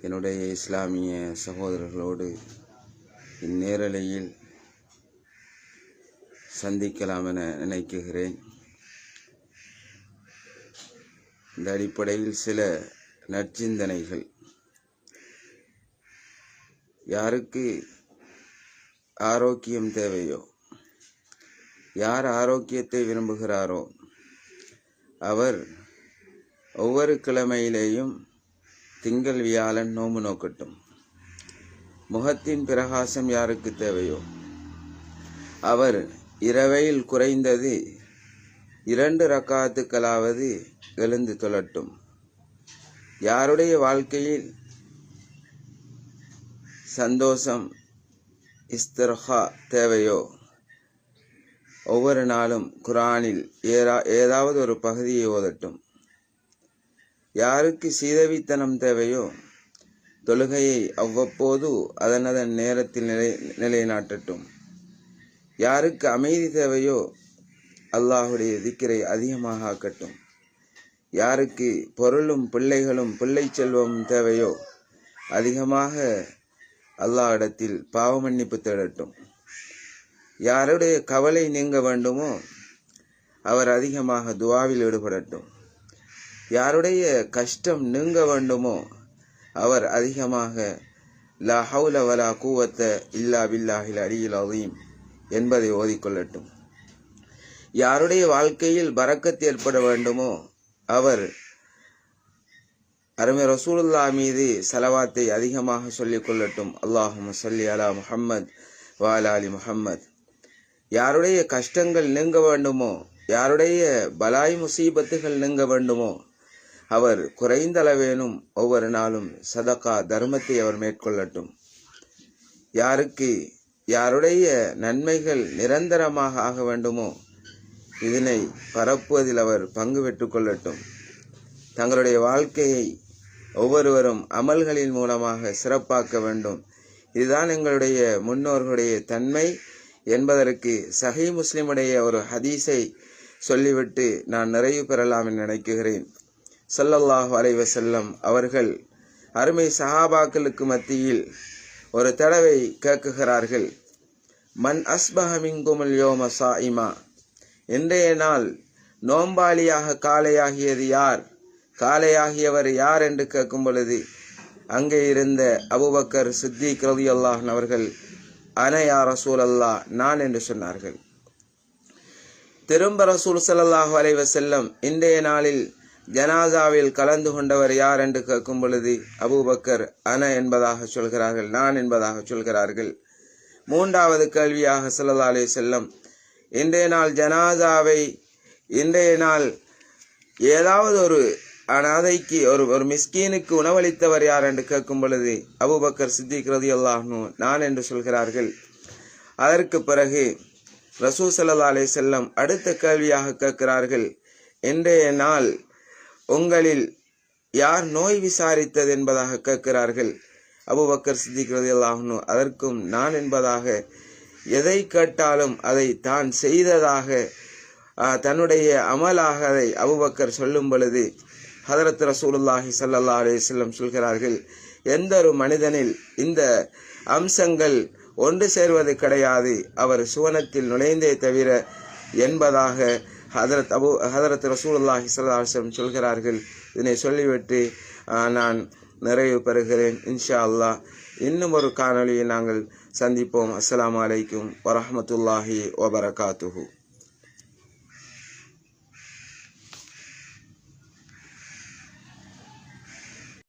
என்னுடைய இஸ்லாமிய சகோதரர்களோடு இந்நேரலையில் சந்திக்கலாம் என நினைக்குகிறேன். இந்த அடிப்படையில் சில நற்சிந்தனைகள். யாருக்கு ஆரோக்கியம் தேவையோ யார் ஆரோக்கியத்தை விரும்புகிறாரோ அவர் ஒவ்வொரு கிழமையிலேயும் திங்கள் வியாழன் நோம்பு நோக்கட்டும். முகத்தின் பிரகாசம் யாருக்கு தேவையோ? அவர் இரவையில் குறைந்தது இரண்டு ரக்காத்துக்களாவது எழுந்து தொழட்டும். யாருடைய வாழ்க்கையில் சந்தோஷம் இஸ்தர்ஹா தேவையோ? ஒவ்வொரு நாளும் குரானில் ஏதா ஏதாவது ஒரு பகுதியை ஓதட்டும். யாருக்கு சீதவித்தனம் தேவையோ தொழுகையை அவ்வப்போது அதனதன் நேரத்தில் நிலை நிலைநாட்டட்டும். யாருக்கு அமைதி தேவையோ அல்லாஹுடைய திக்கரை அதிகமாக ஆக்கட்டும். யாருக்கு பொருளும் பிள்ளைகளும் பிள்ளை செல்வமும் தேவையோ அதிகமாக அல்லாஹ்விடத்தில் பாவ மன்னிப்பு தேடட்டும். யாருடைய கவலை நீங்க வேண்டுமோ அவர் அதிகமாக துவாவில் ஈடுபடட்டும். யாருடைய கஷ்டம் நீங்க வேண்டுமோ அவர் அதிகமாக லா ஹவுல வலா கூவத்த இல்லா பில்லாஹில் அடியில் அதீம் என்பதை ஓதிக்கொள்ளட்டும். யாருடைய வாழ்க்கையில் பறக்கத்து ஏற்பட வேண்டுமோ அவர் அருமை ரசூலுல்லா மீது செலவாத்தை அதிகமாக சொல்லிக் கொள்ளட்டும் அல்லாஹும் சொல்லி அலா முஹம்மத் வாலா அலி முஹம்மத். யாருடைய கஷ்டங்கள் நீங்க வேண்டுமோ யாருடைய பலாய் முசீபத்துகள் நீங்க வேண்டுமோ அவர் குறைந்தளவேனும் ஒவ்வொரு நாளும் சதக்கா தர்மத்தை அவர் மேற்கொள்ளட்டும். யாருக்கு யாருடைய நன்மைகள் நிரந்தரமாக ஆக வேண்டுமோ இதனை பரப்புவதில் அவர் பங்கு பெற்று கொள்ளட்டும். தங்களுடைய வாழ்க்கையை ஒவ்வொருவரும் அமல்களின் மூலமாக சிறப்பாக்க வேண்டும். இதுதான் எங்களுடைய முன்னோர்களுடைய தன்மை என்பதற்கு சஹி முஸ்லிமுடைய ஒரு ஹதீஸை சொல்லிவிட்டு நான் நிறைவு பெறலாம் என நினைக்குகிறேன் சல்லல்லாஹ் அலைஹி செல்லம் அவர்கள் அருமை சஹாபாக்களுக்கு மத்தியில் ஒரு தடவை கேட்குகிறார்கள் மன் அஸ்பஹமிங்குமல் யோம சாயிமா? இன்றைய நாள் நோம்பாளியாக காலையாகியது யார்? காலையாகியவர் யார் என்று கேட்கும் பொழுது அங்கே இருந்த அபுபக்கர் சித்தி ரதி அல்லாஹன் அவர்கள் அனையா ரசூல் அல்லா நான் என்று சொன்னார்கள். திரும்ப ரசூல் ஸல்லல்லாஹு அலைஹி செல்லம் இன்றைய நாளில் ஜனாசாவில் கலந்து கொண்டவர் யார் என்று கேட்கும் பொழுது அபூபக்கர் அன என்பதாக சொல்கிறார்கள் நான் என்பதாக சொல்கிறார்கள். மூன்றாவது கேள்வியாக ஸல்லல்லாஹு அலைஹி இன்றைய நாள் ஜனாசாவை இன்றைய நாள் ஏதாவது ஒரு அனாதைக்கு ஒரு ஒரு மிஸ்கீனுக்கு உணவளித்தவர் யார் என்று கேட்கும் பொழுது அபுபக்கர் சித்திக் ரதி அல்லாஹ்னு நான் என்று சொல்கிறார்கள். அதற்கு பிறகு ரசூ சல்லா செல்லம் அடுத்த கேள்வியாக கேட்கிறார்கள் இன்றைய நாள் உங்களில் யார் நோய் விசாரித்தது என்பதாக கேட்கிறார்கள்? அபுபக்கர் சித்திக்கிறது எல்லாகணும் அதற்கும் நான் என்பதாக எதை கேட்டாலும் அதை தான் செய்ததாக தன்னுடைய அமலாக அதை அபுபக்கர் சொல்லும் பொழுது ஹதரத் ரசூலுல்லாஹி ஸல்லல்லாஹு அலைஹி சொல்கிறார்கள் எந்த ஒரு மனிதனில் இந்த அம்சங்கள் ஒன்று சேர்வது கிடையாது. அவர் சுவனத்தில் நுழைந்தே தவிர என்பதாக ஹதரத் அபு ஹதரத் ரசூலுல்லாஹி ஸல்லல்லாஹு சொல்கிறார்கள் இதனை சொல்லிவிட்டு நான் நிறைவு பெறுகிறேன் இன்ஷா அல்லாஹ் இன்னும் ஒரு காணொளியை நாங்கள் சந்திப்போம். அஸ்லாம் அலைக்கும் வரமத்துல்லாஹி வபரகாத்துஹூ.